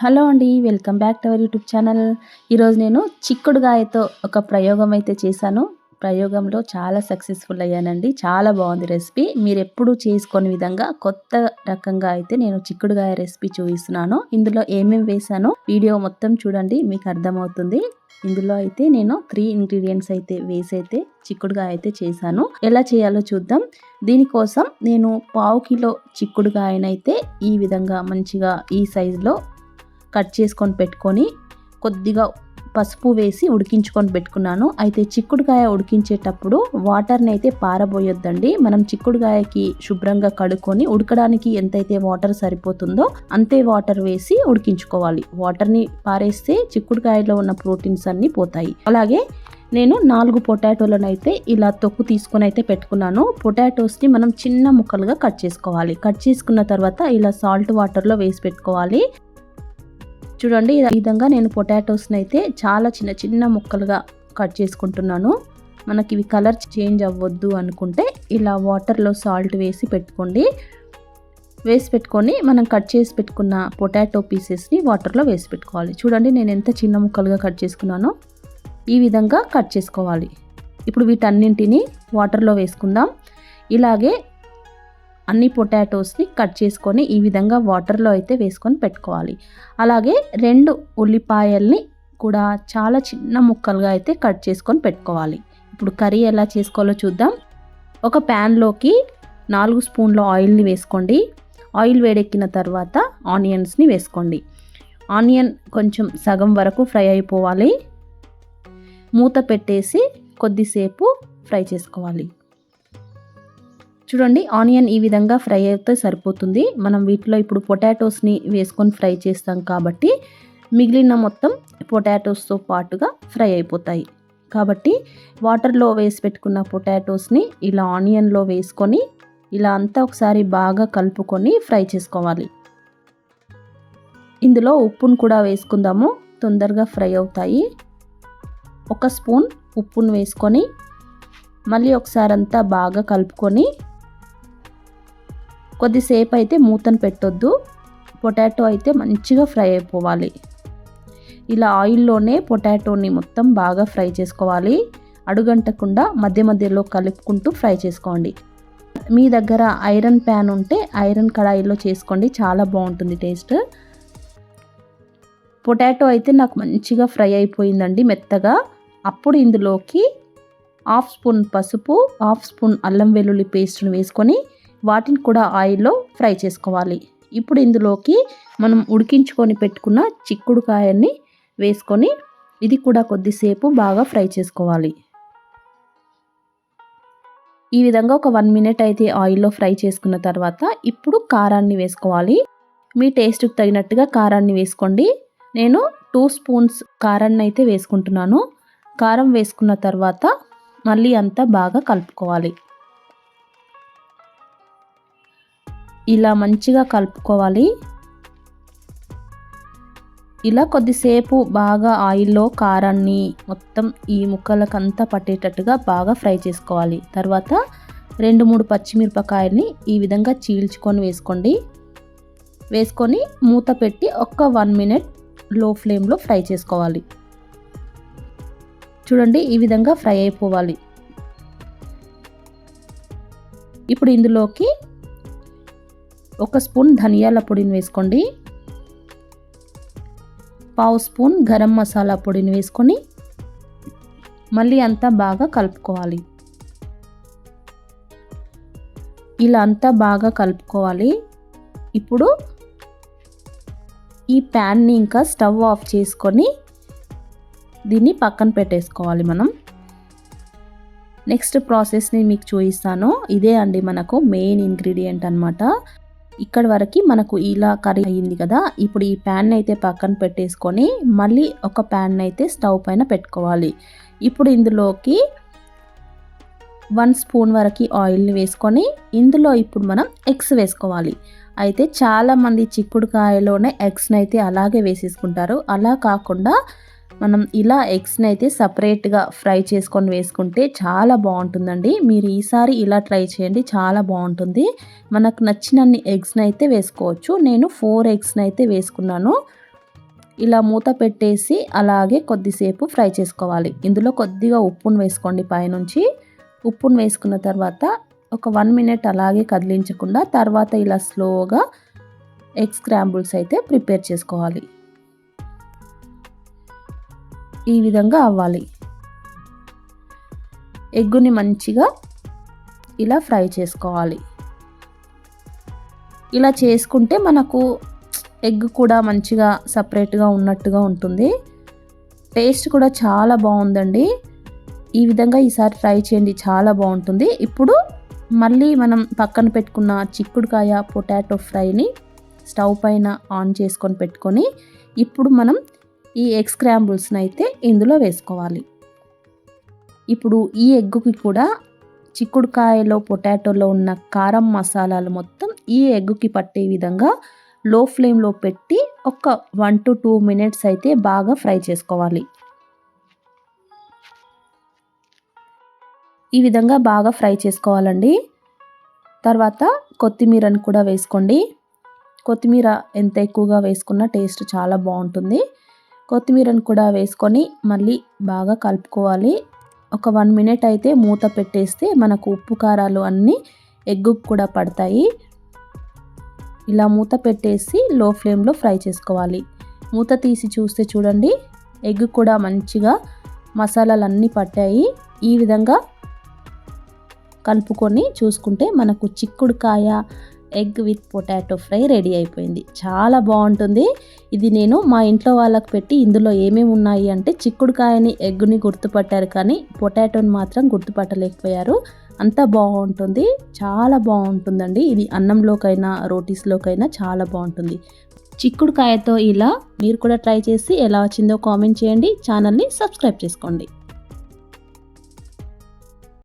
Hello అండి welcome back to our YouTube channel. ఈరోజు నేను చిక్కుడుగాయతో ఒక ప్రయోగం అయితే చేశాను. ప్రయోగంలో చాలా సక్సెస్ఫుల్ అయ్యానండి. చాలా బాగుంది రెసిపీ. మీరు ఎప్పుడు చేసుకొని విధంగా కొత్త రకంగా అయితే నేను చిక్కుడుగాయ రెసిపీ చూపిస్తున్నాను. ఇందులో ఏమేమి వేసానో వీడియో మొత్తం చూడండి మీకు అర్థమవుతుంది. ఇందులో అయితే నేను త్రీ ఇంగ్రీడియంట్స్ అయితే వేసి అయితే చిక్కుడుగాయ అయితే చేశాను. ఎలా చేయాలో చూద్దాం. దీనికోసం నేను పావు కిలో చిక్కుడుగాయనైతే ఈ విధంగా మంచిగా ఈ సైజులో కట్ చేసుకొని పెట్టుకొని కొద్దిగా పసుపు వేసి ఉడికించుకొని పెట్టుకున్నాను. అయితే చిక్కుడుకాయ ఉడికించేటప్పుడు వాటర్ని అయితే పారబోయొద్దండి. మనం చిక్కుడుకాయకి శుభ్రంగా కడుక్కొని ఉడకడానికి ఎంతైతే వాటర్ సరిపోతుందో అంతే వాటర్ వేసి ఉడికించుకోవాలి. వాటర్ని పారేస్తే చిక్కుడుకాయలో ఉన్న ప్రోటీన్స్ అన్నీ పోతాయి. అలాగే నేను నాలుగు పొటాటోలను అయితే ఇలా తొక్కు తీసుకొని అయితే పెట్టుకున్నాను. పొటాటోస్ని మనం చిన్న ముక్కలుగా కట్ చేసుకోవాలి. కట్ చేసుకున్న తర్వాత ఇలా సాల్ట్ వాటర్లో వేసి పెట్టుకోవాలి. చూడండి ఈ విధంగా నేను పొటాటోస్ని అయితే చాలా చిన్న చిన్న ముక్కలుగా కట్ చేసుకుంటున్నాను. మనకి ఇవి కలర్ చేంజ్ అవ్వద్దు అనుకుంటే ఇలా వాటర్లో సాల్ట్ వేసి పెట్టుకోండి. వేసి పెట్టుకొని మనం కట్ చేసి పెట్టుకున్న పొటాటో పీసెస్ని వాటర్లో వేసి పెట్టుకోవాలి. చూడండి నేను ఎంత చిన్న ముక్కలుగా కట్ చేసుకున్నానో ఈ విధంగా కట్ చేసుకోవాలి. ఇప్పుడు వీటన్నింటినీ వాటర్లో వేసుకుందాం. ఇలాగే అన్ని పొటాటోస్ని కట్ చేసుకొని ఈ విధంగా వాటర్లో అయితే వేసుకొని పెట్టుకోవాలి. అలాగే రెండు ఉల్లిపాయల్ని కూడా చాలా చిన్న ముక్కలుగా అయితే కట్ చేసుకొని పెట్టుకోవాలి. ఇప్పుడు కర్రీ ఎలా చేసుకోవాలో చూద్దాం. ఒక ప్యాన్లోకి నాలుగు స్పూన్ల ఆయిల్ని వేసుకోండి. ఆయిల్ వేడెక్కిన తర్వాత ఆనియన్స్ని వేసుకోండి. ఆనియన్ కొంచెం సగం వరకు ఫ్రై అయిపోవాలి. మూత పెట్టేసి కొద్దిసేపు ఫ్రై చేసుకోవాలి. చూడండి ఆనియన్ ఈ విధంగా ఫ్రై అయితే సరిపోతుంది. మనం వీటిలో ఇప్పుడు పొటాటోస్ని వేసుకొని ఫ్రై చేస్తాం కాబట్టి మిగిలిన మొత్తం పొటాటోస్తో పాటుగా ఫ్రై అయిపోతాయి. కాబట్టి వాటర్లో వేసి పెట్టుకున్న పొటాటోస్ని ఇలా ఆనియన్లో వేసుకొని ఇలా అంతా ఒకసారి బాగా కలుపుకొని ఫ్రై చేసుకోవాలి. ఇందులో ఉప్పును కూడా వేసుకుందాము. తొందరగా ఫ్రై అవుతాయి. ఒక స్పూన్ ఉప్పును వేసుకొని మళ్ళీ ఒకసారి అంతా బాగా కలుపుకొని కొద్దిసేపు అయితే మూతను పెట్టొద్దు. పొటాటో అయితే మంచిగా ఫ్రై అయిపోవాలి. ఇలా ఆయిల్లోనే పొటాటోని మొత్తం బాగా ఫ్రై చేసుకోవాలి. అడుగంటకుండా మధ్య మధ్యలో కలుపుకుంటూ ఫ్రై చేసుకోండి. మీ దగ్గర ఐరన్ ప్యాన్ ఉంటే ఐరన్ కడాయిలో చేసుకోండి. చాలా బాగుంటుంది టేస్ట్. పొటాటో అయితే నాకు మంచిగా ఫ్రై అయిపోయిందండి మెత్తగా. అప్పుడు ఇందులోకి హాఫ్ స్పూన్ పసుపు హాఫ్ స్పూన్ అల్లం వెల్లుల్లి పేస్ట్ని వేసుకొని వాటిని కూడా ఆయిల్లో ఫ్రై చేసుకోవాలి. ఇప్పుడు ఇందులోకి మనం ఉడికించుకొని పెట్టుకున్న చిక్కుడుకాయని వేసుకొని ఇది కూడా కొద్దిసేపు బాగా ఫ్రై చేసుకోవాలి. ఈ విధంగా ఒక వన్ మినిట్ అయితే ఆయిల్లో ఫ్రై చేసుకున్న తర్వాత ఇప్పుడు కారాన్ని వేసుకోవాలి. మీ టేస్ట్కి తగినట్టుగా కారాన్ని వేసుకోండి. నేను టూ స్పూన్స్ కారాన్ని అయితే వేసుకుంటున్నాను. కారం వేసుకున్న తర్వాత మళ్ళీ అంతా బాగా కలుపుకోవాలి. ఇలా మంచిగా కలుపుకోవాలి. ఇలా కొద్దిసేపు బాగా ఆయిల్లో కారాన్ని మొత్తం ఈ ముక్కలకంతా పట్టేటట్టుగా బాగా ఫ్రై చేసుకోవాలి. తర్వాత రెండు మూడు పచ్చిమిరపకాయల్ని ఈ విధంగా చీల్చుకొని వేసుకోండి. వేసుకొని మూత పెట్టి ఒక్క వన్ మినిట్లో ఫ్లేమ్లో ఫ్రై చేసుకోవాలి. చూడండి ఈ విధంగా ఫ్రై అయిపోవాలి. ఇప్పుడు ఇందులోకి ఒక స్పూన్ ధనియాల పొడిని వేసుకోండి. పావు స్పూన్ గరం మసాలా పొడిని వేసుకొని మళ్ళీ అంతా బాగా కలుపుకోవాలి. ఇలా అంతా బాగా కలుపుకోవాలి. ఇప్పుడు ఈ ప్యాన్ని ఇంకా స్టవ్ ఆఫ్ చేసుకొని దీన్ని పక్కన పెట్టేసుకోవాలి మనం. నెక్స్ట్ ప్రాసెస్ని మీకు చూపిస్తాను. ఇదే అండి మనకు మెయిన్ ఇంగ్రీడియంట్ అనమాట ఇక్కడ వరకు మనకు ఇలా కర్రీ అయ్యింది కదా. ఇప్పుడు ఈ ప్యాన్ అయితే పక్కన పెట్టేసుకొని మళ్ళీ ఒక ప్యాన్ అయితే స్టవ్ పైన పెట్టుకోవాలి. ఇప్పుడు ఇందులోకి వన్ స్పూన్ వరకు ఆయిల్ని వేసుకొని ఇందులో ఇప్పుడు మనం ఎగ్స్ వేసుకోవాలి. అయితే చాలామంది చిక్కుడుకాయలోనే ఎగ్స్ని అయితే అలాగే వేసేసుకుంటారు. అలా కాకుండా మనం ఇలా ఎగ్స్ని అయితే సపరేట్గా ఫ్రై చేసుకొని వేసుకుంటే చాలా బాగుంటుందండి. మీరు ఈసారి ఇలా ట్రై చేయండి చాలా బాగుంటుంది. మనకు నచ్చినన్ని ఎగ్స్ని అయితే వేసుకోవచ్చు. నేను ఫోర్ ఎగ్స్ని అయితే వేసుకున్నాను. ఇలా మూత పెట్టేసి అలాగే కొద్దిసేపు ఫ్రై చేసుకోవాలి. ఇందులో కొద్దిగా ఉప్పును వేసుకోండి పైనుంచి. ఉప్పును వేసుకున్న తర్వాత ఒక వన్ మినిట్ అలాగే కదిలించకుండా తర్వాత ఇలా స్లోగా ఎగ్ స్క్రాంబుల్స్ అయితే ప్రిపేర్ చేసుకోవాలి. ఈ విధంగా అవ్వాలి. ఎగ్గుని మంచిగా ఇలా ఫ్రై చేసుకోవాలి. ఇలా చేసుకుంటే మనకు ఎగ్ కూడా మంచిగా సపరేట్గా ఉన్నట్టుగా ఉంటుంది. టేస్ట్ కూడా చాలా బాగుందండి. ఈ విధంగా ఈసారి ట్రై చేయండి చాలా బాగుంటుంది. ఇప్పుడు మళ్ళీ మనం పక్కన పెట్టుకున్న చిక్కుడుకాయ పొటాటో ఫ్రైని స్టవ్ పైన ఆన్ చేసుకొని పెట్టుకొని ఇప్పుడు మనం ఈ ఎగ్ స్క్రాంబుల్స్ని అయితే ఇందులో వేసుకోవాలి. ఇప్పుడు ఈ ఎగ్గుకి కూడా చిక్కుడుకాయలో పొటాటోలో ఉన్న కారం మసాలాలు మొత్తం ఈ ఎగ్గుకి పట్టే విధంగా లో ఫ్లేమ్లో పెట్టి ఒక వన్ టు టూ మినిట్స్ అయితే బాగా ఫ్రై చేసుకోవాలి. ఈ విధంగా బాగా ఫ్రై చేసుకోవాలండి. తర్వాత కొత్తిమీరను కూడా వేసుకోండి. కొత్తిమీర ఎంత ఎక్కువగా వేసుకున్నా టేస్ట్ చాలా బాగుంటుంది. కొత్తిమీరను కూడా వేసుకొని మళ్ళీ బాగా కలుపుకోవాలి. ఒక వన్ మినిట్ అయితే మూత పెట్టేస్తే మనకు ఉప్పు కారాలు అన్నీ ఎగ్గుకు కూడా పడతాయి. ఇలా మూత పెట్టేసి లో ఫ్లేమ్లో ఫ్రై చేసుకోవాలి. మూత తీసి చూస్తే చూడండి ఎగ్ కూడా మంచిగా మసాలాలు అన్నీ పట్టాయి. ఈ విధంగా కలుపుకొని చూసుకుంటే మనకు చిక్కుడుకాయ egg with potato fry ready అయిపోయింది. చాలా బాగుంటుంది. ఇది నేను మా ఇంట్లో వాళ్ళకి పెట్టి ఇందులో ఏమేమి ఉన్నాయి అంటే చిక్కుడుకాయని ఎగ్గుని గుర్తుపట్టారు కానీ పొటాటోని మాత్రం గుర్తుపట్టలేకపోయారు. అంత బాగుంటుంది. చాలా బాగుంటుందండి. ఇది అన్నంలోకైనా రోటీస్లోకైనా చాలా బాగుంటుంది. చిక్కుడుకాయతో ఇలా మీరు కూడా ట్రై చేసి ఎలా వచ్చిందో కామెంట్ చేయండి. ఛానల్ని సబ్స్క్రైబ్ చేసుకోండి.